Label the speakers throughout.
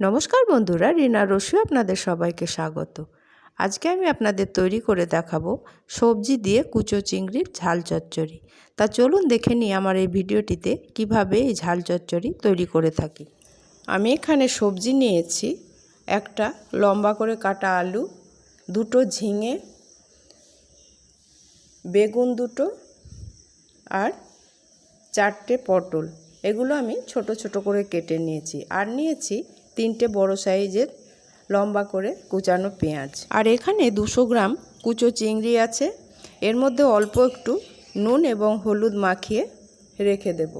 Speaker 1: নমস্কার বন্ধুরা, রিনা রসু আপনাদের সবাইকে স্বাগত। আজকে আমি আপনাদের তৈরি করে দেখাবো সবজি দিয়ে কুচো চিংড়ির ঝাল চচ্চড়ি। তা চলুন দেখে নিই আমার এই ভিডিওটিতে কীভাবে এই ঝাল চচ্চড়ি তৈরি করে থাকি। আমি এখানে সবজি নিয়েছি, একটা লম্বা করে কাটা আলু, দুটো ঝিঙে, বেগুন দুটো আর চারটে পটল। এগুলো আমি ছোট ছোট করে কেটে নিয়েছি। আর নিয়েছি তিনটে বড় সাইজের লম্বা করে কুচানো পেঁয়াজ। আর এখানে দুশো গ্রাম কুচো চিংড়ি আছে। এর মধ্যে অল্প একটু নুন এবং হলুদ মাখিয়ে রেখে দেব।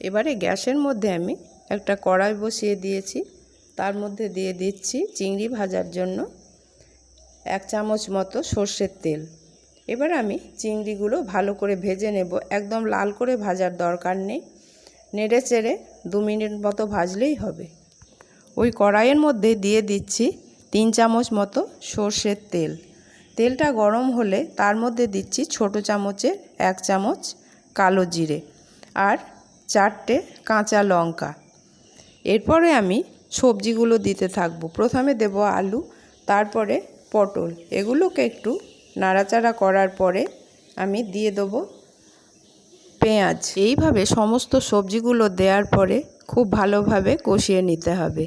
Speaker 1: এবারে গ্যাসের মধ্যে আমি একটা কড়াই বসিয়ে দিয়েছি। তার মধ্যে দিয়ে দিচ্ছি চিংড়ি ভাজার জন্য এক চামচ মতো সর্ষের তেল। এবার আমি চিংড়িগুলো ভালো করে ভেজে নেব। একদম লাল করে ভাজার দরকার নেই। নেড়ে চেড়ে দু মিনিট মতো ভাজলেই হবে। ওই কড়াইয়ের মধ্যে দিয়ে দিচ্ছি তিন চামচ মতো সর্ষের তেল। তেলটা গরম হলে তার মধ্যে দিচ্ছি ছোট চামচের এক চামচ কালো জিরে আর চারটে কাঁচা লঙ্কা। এরপরে আমি সবজিগুলো দিতে থাকব। প্রথমে দেব আলু, তারপরে পটল। এগুলোকে একটু নাড়াচাড়া করার পরে আমি দিয়ে দেবো পেঁয়াজ। এইভাবে সমস্ত সবজিগুলো দেওয়ার পরে খুব ভালোভাবে কষিয়ে নিতে হবে।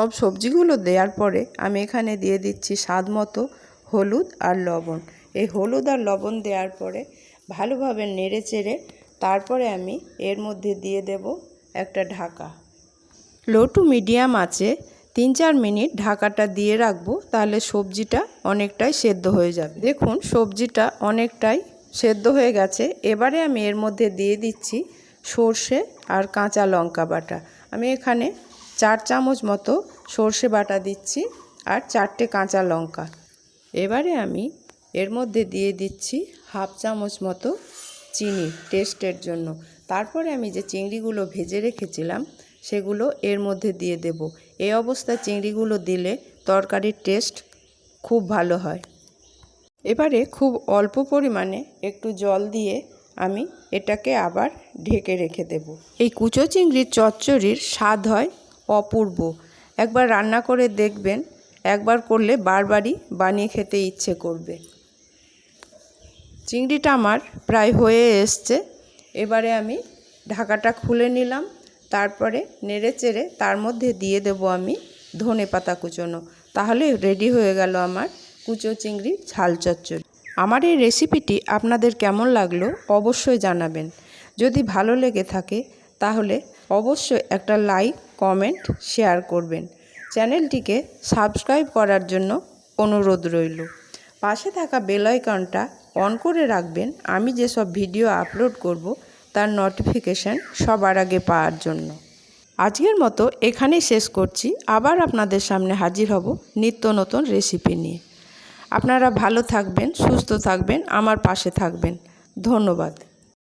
Speaker 1: সব সবজিগুলো দেওয়ার পরে আমি এখানে দিয়ে দিচ্ছি স্বাদ মতো হলুদ আর লবণ। এই হলুদ আর লবণ দেওয়ার পরে ভালোভাবে নেড়ে চেড়ে তারপরে আমি এর মধ্যে দিয়ে দেব একটা ঢাকা। লো টু মিডিয়াম আছে তিন চার মিনিট ঢাকাটা দিয়ে রাখব তাহলে সবজিটা অনেকটাই সেদ্ধ হয়ে যাবে। দেখুন, সবজিটা অনেকটাই সেদ্ধ হয়ে গেছে। এবারে আমি এর মধ্যে দিয়ে দিচ্ছি সর্ষে আর কাঁচা লঙ্কা বাটা। আমি এখানে চার চামচ মতো সর্ষে বাটা দিচ্ছি আর চারটে কাঁচা লঙ্কা। এবারে আমি এর মধ্যে দিয়ে দিচ্ছি হাফ চামচ মতো চিনি টেস্টের জন্য। তারপরে আমি যে চিংড়িগুলো ভেজে রেখেছিলাম, সেগুলো এর মধ্যে দিয়ে দেব। এই অবস্থায় চিংড়িগুলো দিলে তরকারির টেস্ট খুব ভালো হয়। এবারে খুব অল্প পরিমাণে একটু জল দিয়ে আমি এটাকে আবার ঢেকে রেখে দেব। এই কুচো চিংড়ির চচ্চড়ির স্বাদ হয় অপূর্ব। একবার রান্না করে দেখবেন, একবার করলে বারবারই বানিয়ে খেতে ইচ্ছে করবে। চিংড়িটা আমার প্রায় হয়ে এসছে। এবারে আমি ঢাকাটা খুলে নিলাম, তারপরে নেড়ে চেড়ে তার মধ্যে দিয়ে দেব আমি ধনে পাতা কুচোনো। তাহলে রেডি হয়ে গেল আমার কুচো চিংড়ি ঝাল চচ্চড়ি। আমার এই রেসিপিটি আপনাদের কেমন লাগল অবশ্যই জানাবেন। যদি ভালো লেগে থাকে তাহলে অবশ্যই একটা লাইক, কমেন্ট, শেয়ার করবেন। চ্যানেলটিকে সাবস্ক্রাইব করার জন্য অনুরোধ রইল। পাশে থাকা বেল আইকনটা অন করে রাখবেন। আমি যেসব ভিডিও আপলোড করব, তার নোটিফিকেশান সবার আগে পাওয়ার জন্য। আজকের মতো এখানেই শেষ করছি। আবার আপনাদের সামনে হাজির হব নিত্য নতুন রেসিপি নিয়ে। আপনারা ভালো থাকবেন, সুস্থ থাকবেন, আমার পাশে থাকবেন। ধন্যবাদ।